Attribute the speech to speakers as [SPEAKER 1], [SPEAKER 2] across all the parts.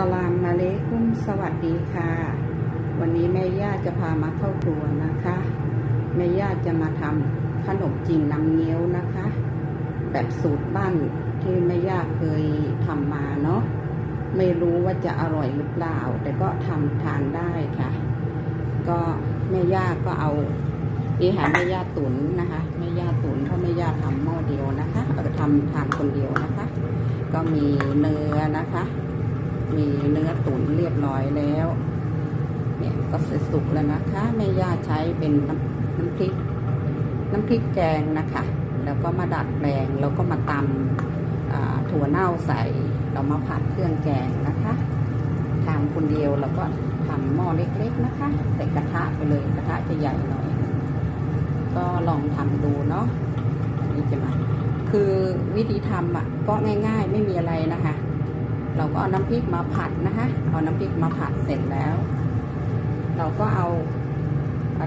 [SPEAKER 1] สลามมาเลกุ้มสวัสดีค่ะ วันนี้แม่ย่าจะพามาเข้าครัวนะคะ แม่ย่าจะมาทำขนมจีนน้ำเงี้ยวนะคะ แบบสูตรบ้านที่แม่ย่าเคยทำมาเนาะไม่รู้ว่าจะอร่อยหรือเปล่า แต่ก็ทำทานได้ค่ะ ก็แม่ย่าก็เอานี่ค่ะแม่ย่าตุ๋นนะคะแม่ย่าตุ๋นเพราะแม่ย่าทำหม้อเดียวนะคะเอาไปทำทานคนเดียวนะคะ ก็มีเนื้อนะคะ มีเนื้อตุ๋นเรียบร้อยแล้ว เนี่ยก็เสร็จสุกแล้วนะคะแม่ย่าใช้เป็นน้ำน้ำพริก น้ำพริกแกงนะคะ แล้วก็มาดัดแปลงแล้วก็มาตำาถั่วเน่าใส่เรามาผัดเครื่องแกงนะคะทำคนเดียวแล้วก็ทำหม้อเล็กๆนะคะ ใส่กระทะไปเลยกระทะจะใหญ่หน่อย ก็ลองทำดูเนาะอันนี้จะมาคือวิธีทำอะก็ง่ายๆไม่มีอะไรนะคะ เราก็เอาน้ำพริกมาผัดนะคะเอาน้ำพริกมาผัดเสร็จแล้ว เราก็เอา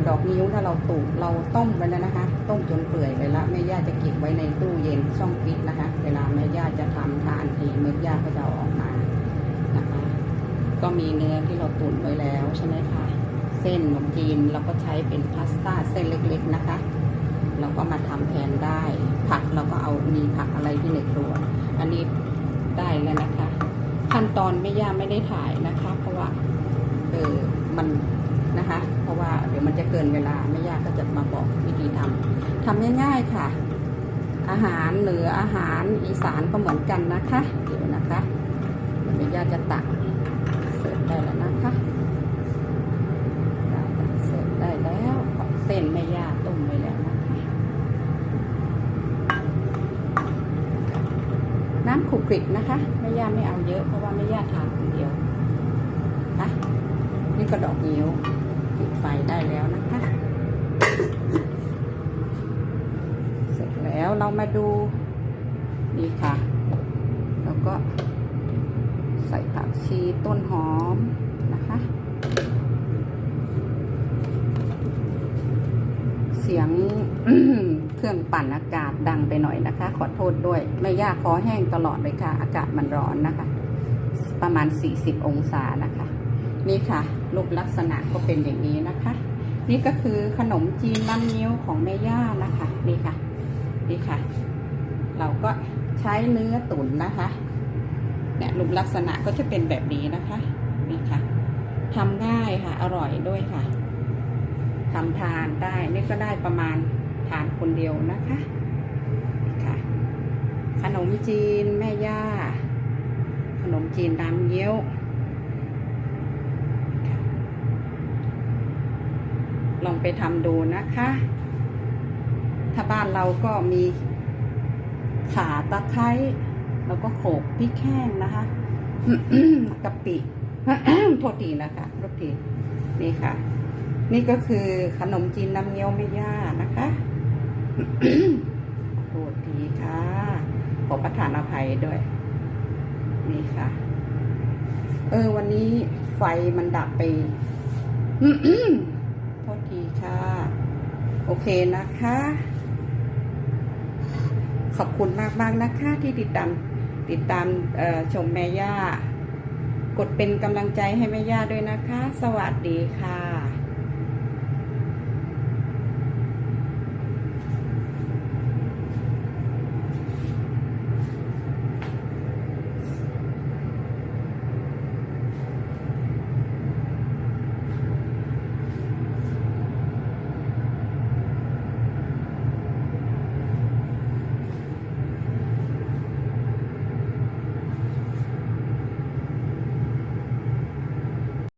[SPEAKER 1] ดอกนิ้วถ้าเราตูกเราต้มไปแล้วนะคะ ต้มจนเปื่อยไปแล้วแม่ย่าจะเก็บไว้ในตู้เย็นช่องฟิตนะคะ เวลาแม่ย่าจะทำทานทีแม่ย่าก็จะออกมานะคะ ก็มีเนื้อที่เราตุ๋นไว้แล้วใช่ไหมคะเส้นขนมจีนเราก็ใช้เป็นพาสต้าเส้นเล็กๆนะคะ เราก็มาทำแทนได้ ผักเราก็เอามีผักอะไรที่ในครัว อันนี้ได้แล้วนะคะ ขั้นตอนไม่ย่าไม่ได้ถ่ายนะคะ เพราะว่าเออมันนะคะ เพราะว่าเดี๋ยวมันจะเกินเวลาไม่ย่าก็จะมาบอกวิธีทำทำง่ายๆค่ะ อาหารเหนืออาหารอีสานก็เหมือนกันนะคะเดี๋ยวนะคะเดี๋ยวแม่ย่าจะตักเสิร์ฟได้แล้วนะคะได้ตักเสิร์ฟได้แล้วเส้นแม่ย่าต้มไว้แล้วนะคะ น้ำขลุกคลิกนะคะแม่ย่าไม่เอาเยอะเพราะว่าแม่ย่าทานคนเดียวนะนี่ก็ดอกนิ้วปิดไฟได้แล้วนะคะ เสร็จแล้วเรามาดูนี่ค่ะ แล้วก็ใส่ผักชีต้นหอมนะคะ เสียง เครื่อง ปั่นอากาศดังไปหน่อยนะคะ ขอโทษด้วย ไม่ยากคอแห้งตลอดเลยค่ะ อากาศมันร้อนนะคะ ประมาณ 40 องศานะคะ นี่ค่ะรูปลักษณะก็เป็นอย่างนี้นะคะ นี่ก็คือขนมจีนน้ำเงี้ยวของแม่ย่านะคะนี่ค่ะนี่ค่ะ เราก็ใช้เนื้อตุ๋นนะคะเนี่ยรูปลักษณะก็จะเป็นแบบนี้นะคะนี่ค่ะทำง่ายค่ะ อร่อยด้วยค่ะทำทานได้นี่ก็ได้ประมาณ ทานคนเดียวนะคะนี่ค่ะ ขนมจีนแม่ย่า ขนมจีนน้ำเงี้ยวลองไปทำดูนะคะ ถ้าบ้านเราก็มีขาตะไคร้แล้วก็โขลกพริกแห้งนะคะกะปิโทษทีนะคะโทษทีนี่ค่ะ นี่ก็คือขนมจีนน้ำเงี้ยวไม่ย่านะคะ โทษทีค่ะ ขอประทานอภัยด้วย นี่ค่ะ เออ วันนี้ไฟมันดับไปโทษทีค่ะ โอเคนะคะ ขอบคุณมากๆนะคะ ที่ติดตาม ติดตามชมแม่ย่า กดเป็นกำลังใจให้แม่ย่าด้วยนะคะ สวัสดีค่ะ